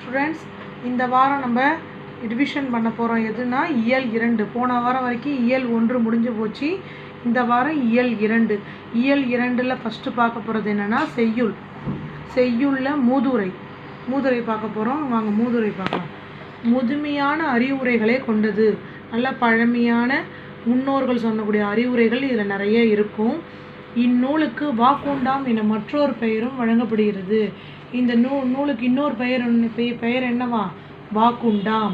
Students இந்த வாரம் நம்ம ரிவிஷன் பண்ண போகிறோம் எதுனா இயல் இரண்டு. போன வாரம் வரைக்கும் இயல் ஒன்று முடிஞ்சு போச்சு. இந்த வாரம் இயல் இரண்டு. இயல் இரண்டில் ஃபஸ்ட்டு பார்க்க போகிறது என்னென்னா செய்யுள். செய்யுளில் மூதுரை. மூதுரை பார்க்க போகிறோம் வாங்க மூதுரை பார்க்கலாம். முதுமையான அறிவுரைகளே கொண்டது. நல்ல பழமையான முன்னோர்கள் சொன்னக்கூடிய அறிவுரைகள் இதில் நிறைய இருக்கும். இந்நூலுக்கு வாக்குண்டாம் என மற்றொரு பெயரும் வழங்கப்படுகிறது. இந்த நூ நூலுக்கு இன்னொரு பெயர் பெ- பெயர் என்னவா? வாக்குண்டாம்.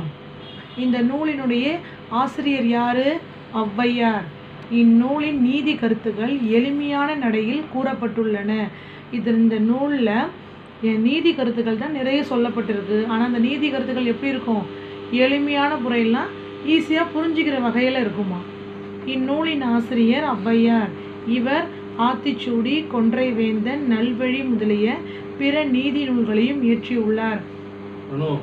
இந்த நூலினுடைய ஆசிரியர் யாரு? ஔவையார். இந்நூலின் நீதி கருத்துக்கள் எளிமையான நடையில் கூறப்பட்டுள்ளன. இது இந்த நூலில் நீதி கருத்துக்கள் தான் நிறைய சொல்லப்பட்டிருக்கு. ஆனால் அந்த நீதி கருத்துக்கள் எப்படி இருக்கும்? எளிமையான முறையெல்லாம் ஈஸியாக புரிஞ்சுக்கிற வகையில் இருக்குமா? இந்நூலின் ஆசிரியர் ஔவையார். இவர் ஆத்திச்சூடி கொன்றை வேந்தன் நல்வழி முதலிய பிற நீதி நூல்களையும் இயற்றியுள்ளார். அனு.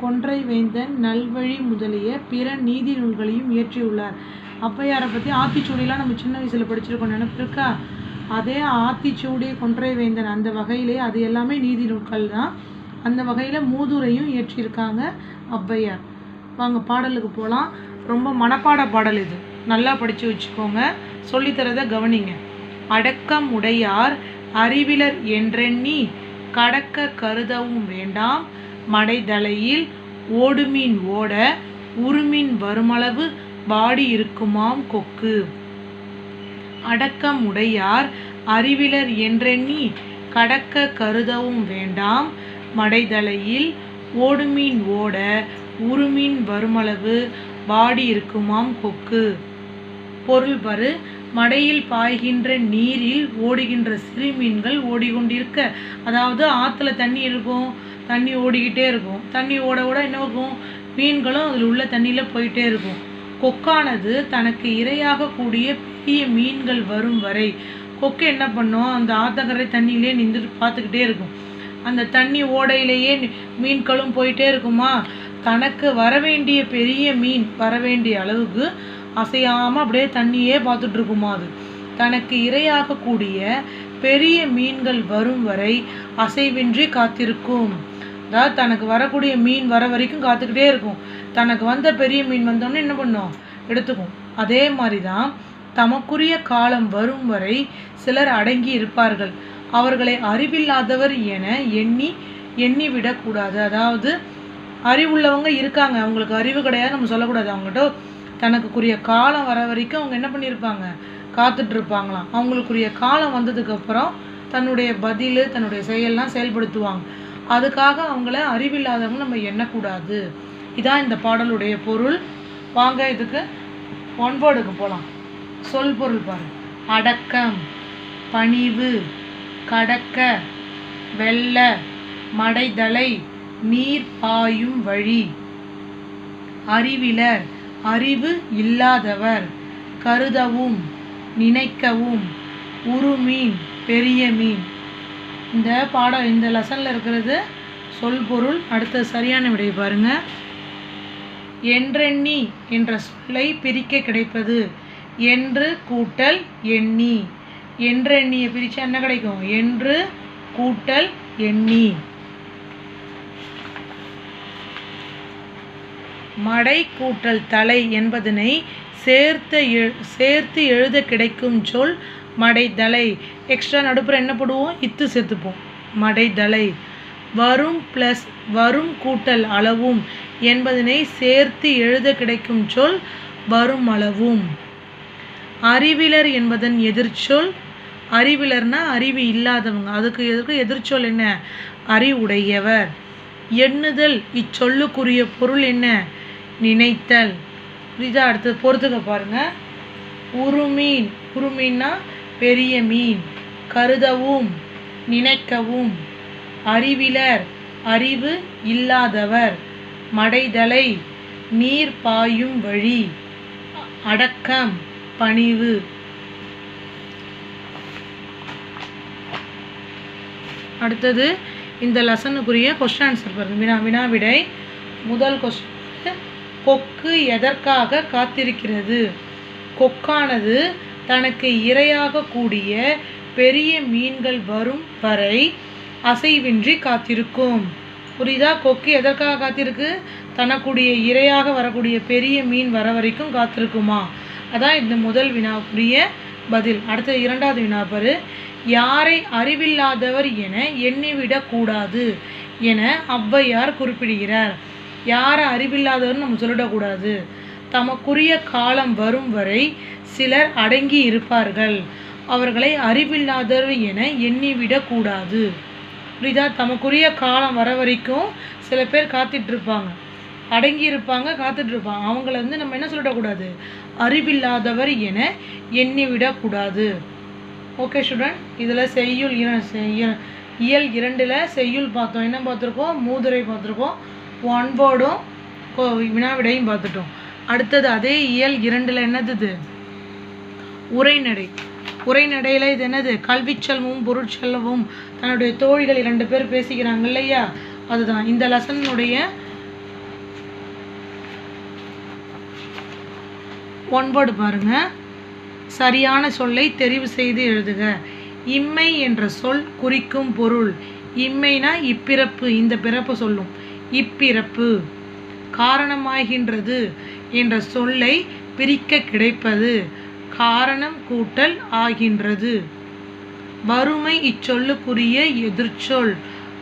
கொன்றை வேந்தன் நல்வழி முதலிய பிற நீதி நூல்களையும் இயற்றியுள்ளார். ஔவையாரை பற்றி ஆத்திச்சூடிலாம் நம்ம சின்ன வயசில் படிச்சிருக்கோம் நினைப்பு இருக்கா அதே ஆத்திச்சூடி கொன்றை வேந்தன் அந்த வகையிலே அது எல்லாமே நீதி நூல்கள் தான். அந்த வகையில் மூதுரையும் இயற்றியிருக்காங்க ஔவையார் வாங்க பாடலுக்கு போகலாம் ரொம்ப மனப்பாட பாடல் இது. நல்லா படித்து வச்சுக்கோங்க. சொல்லித்தரதை கவனிங்க. அடக்கம் உடையார் அறிவிலர் என்றெண்ணி கடக்க கருதவும் வேண்டாம். மடைதலையில் ஓடுமீன் ஓட உருமீன் வருமளவு வாடி இருக்குமாம் கொக்கு. அடக்கம் உடையார் அறிவிலர் என்றெண்ணி கடக்க கருதவும் வேண்டாம். மடைதலையில் ஓடுமீன் ஓட உருமீன் வருமளவு வாடி இருக்குமாம் கொக்கு. பொருள் பரு மடையில் பாய்கின்ற நீரில் ஓடுகின்ற சிறு மீன்கள் ஓடிக்கொண்டிருக்க. அதாவது ஆற்றுல தண்ணி இருக்கும் தண்ணி ஓடிக்கிட்டே இருக்கும். தண்ணி ஓட ஓட என்ன ஆகும்? மீன்களும் அதில் உள்ள தண்ணியில் போயிட்டே இருக்கும். கொக்கானது தனக்கு இரையாக கூடிய பெரிய மீன்கள் வரும் வரை கொக்கு என்ன பண்ணும்? அந்த ஆத்தங்கரை தண்ணியிலே நின்று பார்த்துக்கிட்டே இருக்கும். அந்த தண்ணி ஓடையிலேயே மீன்களும் போயிட்டே இருக்குமா? தனக்கு வரவேண்டிய பெரிய மீன் வரவேண்டிய அளவுக்கு அசையாமல் அப்படியே தண்ணியே பார்த்துட்டு இருக்குமா அது? தனக்கு இரையாகக்கூடிய பெரிய மீன்கள் வரும் வரை அசைவின்றி காத்திருக்கும். அதாவது தனக்கு வரக்கூடிய மீன் வர வரைக்கும் காத்துக்கிட்டே இருக்கும். தனக்கு வந்த பெரிய மீன் வந்தோடனே என்ன பண்ணும்? எடுத்துக்கும். அதே மாதிரி தான் தமக்குரிய காலம் வரும் வரை சிலர் அடங்கி இருப்பார்கள். அவர்களை அறிவில்லாதவர் என எண்ணி எண்ணி விடக்கூடாது அதாவது அறிவுள்ளவங்க இருக்காங்க. அவங்களுக்கு அறிவு கிடையாது. நம்ம சொல்லக்கூடாது. அவங்ககிட்ட தனக்குரிய காலம் வர வரைக்கும் அவங்க என்ன பண்ணியிருப்பாங்க காத்துட்டு இருப்பாங்களாம் அவங்களுக்குரிய காலம் வந்ததுக்கப்புறம் தன்னுடைய பதில் தன்னுடைய செயல்லாம் செயல்படுத்துவாங்க. அதுக்காக அவங்கள அறிவில்லாதவங்க நம்ம எண்ணக்கூடாது. இதான் இந்த பாடலுடைய பொருள். வாங்க இதுக்கு ஒன் வேர்டுக்கு போகலாம் சொல் பொருள் பாரு அடக்கம் பணிவு கடக்க வெள்ள மடைதலை நீர் பாயும் வழி அறிவிலர் அறிவு இல்லாதவர். கருதவும் நினைக்கவும் உருமீன் பெரிய மீன். இந்த பாடம் இந்த லெசனில் இருக்கிறது சொல் பொருள். அடுத்தது சரியான விடை பாருங்கள் என்றெண்ணி என்ற சொல்லை பிரிக்க கிடைப்பது. என்று கூட்டல் எண்ணி என்றெண்ணியை பிரித்து என்ன கிடைக்கும்? என்று கூட்டல் எண்ணி மடை கூட்டல் தலை என்பதனை சேர்த்து எழு- சேர்த்து எழுத கிடைக்கும் சொல் மடைதலை. எக்ஸ்ட்ரா நடுப்புற என்ன போடுவோம்? இத்து சேர்த்துப்போம். மடைதலை. வரும் ப்ளஸ் வரும் கூட்டல் அளவும் என்பதனை சேர்த்து எழுத கிடைக்கும் சொல் வரும் அளவும். அறிவிலர் என்பதன் எதிர்ச்சொல் அறிவிலர்னா அறிவு இல்லாதவங்க. அதுக்கு எதுக்கு எதிர்ச்சொல் என்ன? அறிவுடையவர். எண்ணுதல் இச்சொல்லுக்குரிய பொருள் என்ன? நினைத்தல். புரியுதா? அடுத்து பொறுத்துக்க பாருங்கள் உருமீன் உருமீன்னா பெரிய மீன். கருதவும் நினைக்கவும். அறிவிலர். அறிவு இல்லாதவர். மடைதலை நீர் பாயும் வழி. அடக்கம் பணிவு. அடுத்தது இந்த லெசனுக்குரிய கொஸ்டின் ஆன்சர் பாருங்கள் வினா வினா விடை. முதல் கொஸ்டின் கொக்கு எதற்காக காத்திருக்கிறது? கொக்கானது தனக்கு இரையாக கூடிய பெரிய மீன்கள் வரும் வரை அசைவின்றி காத்திருக்கும். புரியுதா? கொக்கு எதற்காக காத்திருக்கு? தனக்குடைய இரையாக வரக்கூடிய பெரிய மீன் வர வரைக்கும் காத்திருக்குமா? அதான் இந்த முதல் வினாவுக்குரிய பதில். அடுத்த இரண்டாவது வினா பாரு. யாரை அறிவில்லாதவர் என எண்ணிவிடக்கூடாது என ஔவையார் குறிப்பிடுகிறார். யாரை அறிவில்லாதவர்னு நம்ம சொல்லிடக்கூடாது. தமக்குரிய காலம் வரும் வரை சிலர் அடங்கி இருப்பார்கள். அவர்களை அறிவில்லாதவர் என எண்ணிவிடக்கூடாது புரியுதா? தமக்குரிய காலம் வர வரைக்கும் சில பேர் காத்திட்ருப்பாங்க அடங்கி இருப்பாங்க காத்துட்ருப்பாங்க அவங்கள வந்து நம்ம என்ன சொல்லிடக்கூடாது? அறிவில்லாதவர் என எண்ணிவிடக்கூடாது ஓகே ஸ்டூடெண்ட் இதில் செய்யுள் செய்ய- இயல் இரண்டில் செய்யுள் பார்த்தோம். என்ன பார்த்துருக்கோம்? மூதுரை பார்த்துருக்கோம். ஒன் வினாவிடையும் பார்த்துட்டோம். அடுத்தது அதே இயல் இரண்டில் என்னது இது? உரைநடை. உரைநடையில் இது என்னது? கல்வி செல்வமும் பொருட்செல்வமும் தன்னுடைய தோழிகள் இரண்டு பேர் பேசிக்கிறாங்க இல்லையா? அதுதான். இந்த லெசனுடைய ஒன்பது பாருங்க. சரியான சொல்லை தெரிவு செய்து எழுதுக. இம்மை என்ற சொல் குறிக்கும் பொருள். இம்மைனா இப்பிறப்பு. இந்த பிறப்பு சொல்லும். இப்பிறப்பு காரணமாகின்றது என்ற சொல்லை பிரிக்க கிடைப்பது காரணம் கூட்டல் ஆகின்றது. வறுமை இச்சொல்லுக்குரிய எதிர்ச்சொல்.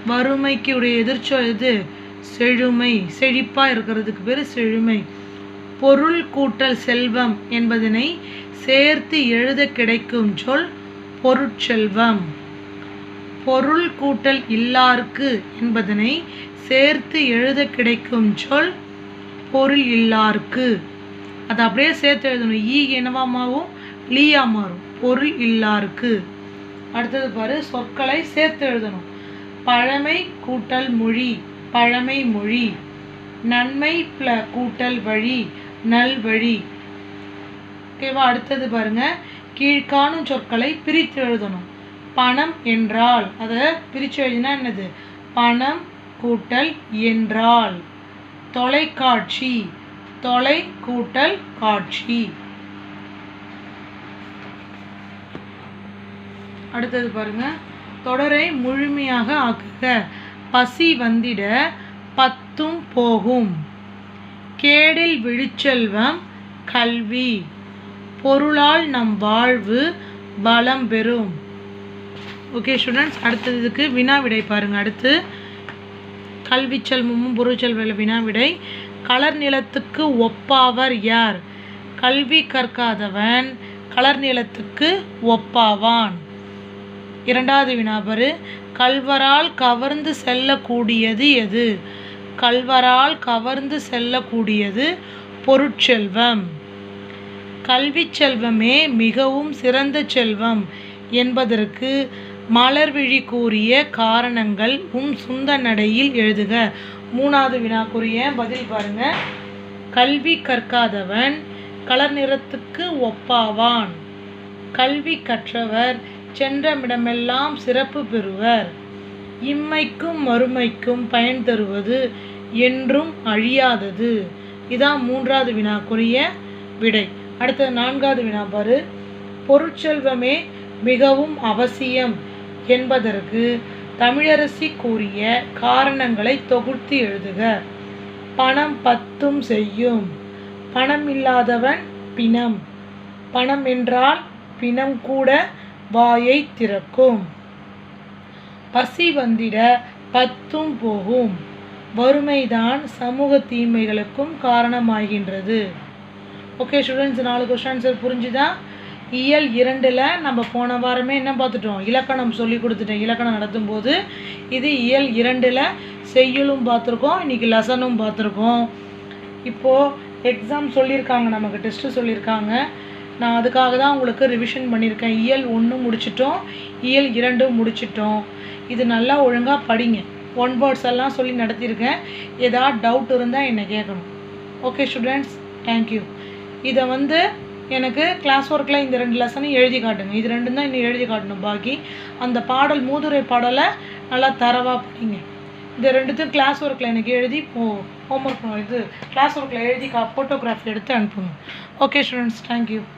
வறுமைக்கு உடைய எதிர்ச்சொல் எது? செழுமை. செழிப்பா இருக்கிறதுக்கு பேர் செழுமை. பொருள் கூட்டல் செல்வம் என்பதனை சேர்த்து எழுத கிடைக்கும் சொல் பொருட்செல்வம். பொருள் கூட்டல் இல்லார்க்கு என்பதனை சேர்த்து எழுத கிடைக்கும் சொல் பொருள் இல்லார்க்கு. அதை அப்படியே சேர்த்து எழுதணும். ஈ என்னவா மாறும்? லீயா மாறும். பொருள் இல்லார்க்கு. அடுத்தது பாரு சொற்களை சேர்த்து எழுதணும். பழமை கூட்டல் மொழி பழமை மொழி. நன்மை ப்ள கூட்டல் வழி நல் வழி. ஓகேவா? அடுத்தது பாருங்க கீழ்காணும் சொற்களை பிரித்து எழுதணும். பணம் என்றால் அதை பிரித்து எழுதினா என்னது? பணம் கூட்டல் என்றால் தொலைக்காட்சி தொலை கூட்டல் காட்சி. அடுத்தது பாருங்க. தொடரை முழுமையாக ஆக்குக. பசி வந்திட பத்தும் போகும். கேடில் விழுச்செல்வம் கல்வி. பொருளால் நம் வாழ்வு பலம் பெறும். ஓகே ஸ்டூடெண்ட்ஸ் அடுத்ததுக்கு வினா விடை பாருங்க. அடுத்து கல்வி செல்வமும் பொருட்செல்வ வினா விடை கலர் நிலத்துக்கு ஒப்பாவர் யார்? கல்வி கற்காதவன் கலர் நிலத்துக்கு ஒப்பாவான். இரண்டாவது வினாபரு கல்வரால் கவர்ந்து செல்லக்கூடியது எது? கல்வரால் கவர்ந்து செல்லக்கூடியது பொருட்செல்வம். கல்வி செல்வமே மிகவும் சிறந்த செல்வம் என்பதற்கு மலர்விழி கூறிய காரணங்கள் உம் சுந்த நடையில் எழுதுக. மூணாவது வினாக்குரிய பதில் பாருங்க. கல்வி கற்காதவன் கலர் நிறத்துக்கு ஒப்பாவான். கல்வி கற்றவர் சென்றமிடமெல்லாம் சிறப்பு பெறுவர். இம்மைக்கும் மறுமைக்கும் பயன் தருவது என்றும் அழியாதது. இதான் மூன்றாவது வினாக்குரிய விடை. அடுத்தது நான்காவது வினா பாரு. பொருட்செல்வமே மிகவும் அவசியம். என்பதற்கு தமிழரசி கூறிய காரணங்களை தொகுத்து எழுதுக. பணம் பத்தும் செய்யும். பணம் இல்லாதவன் பிணம். பணம் என்றால் பிணம் கூட வாயை திறக்கும். பசி வந்திட பத்தும் போகும். வறுமைதான் சமூக தீமைகளுக்கும் காரணமாகின்றது. ஓகே ஸ்டூடெண்ட்ஸ் நாலு கொஸ்டின் ஆன்சர் புரிஞ்சுதா? இயல் இரண்டில் நம்ம போன வாரமே என்ன பார்த்துட்டோம்? இலக்கணம் சொல்லி கொடுத்துட்டேன். இலக்கணம் நடத்தும் போது இது இயல் இரண்டில் செய்யுளும் பார்த்துருக்கோம் இன்றைக்கி லெசனும் பார்த்துருக்கோம். இப்போது எக்ஸாம் சொல்லியிருக்காங்க நமக்கு டெஸ்ட்டு சொல்லியிருக்காங்க. நான் அதுக்காக தான் உங்களுக்கு ரிவிஷன் பண்ணியிருக்கேன். இயல் ஒன்று முடிச்சிட்டோம் இயல் இரண்டும் முடிச்சிட்டோம். இது நல்லா ஒழுங்காக படிங்க. ஒன் வேர்ட்ஸ் எல்லாம் சொல்லி நடத்தியிருக்கேன். ஏதாவது டவுட் இருந்தால் என்னை கேட்கணும். ஓகே ஸ்டூடெண்ட்ஸ் தேங்க்யூ இதை வந்து எனக்கு கிளாஸ் ஒர்க்கில் இந்த ரெண்டு லெசனையும் எழுதி காட்டுங்க. இது ரெண்டும் தான் இன்னும் எழுதி காட்டணும் பாக்கி. அந்த பாடல் மூதுரை பாடலை நல்லா தரவாக படிங்க. இந்த ரெண்டுத்தையும் கிளாஸ் ஒர்க்கில் எனக்கு எழுதி ஹோம் ஹோம்ஒர்க் இது. கிளாஸ் ஒர்க்கில் எழுதி கா ஃபோட்டோகிராஃப் எடுத்து அனுப்புங்க. Okay students thank you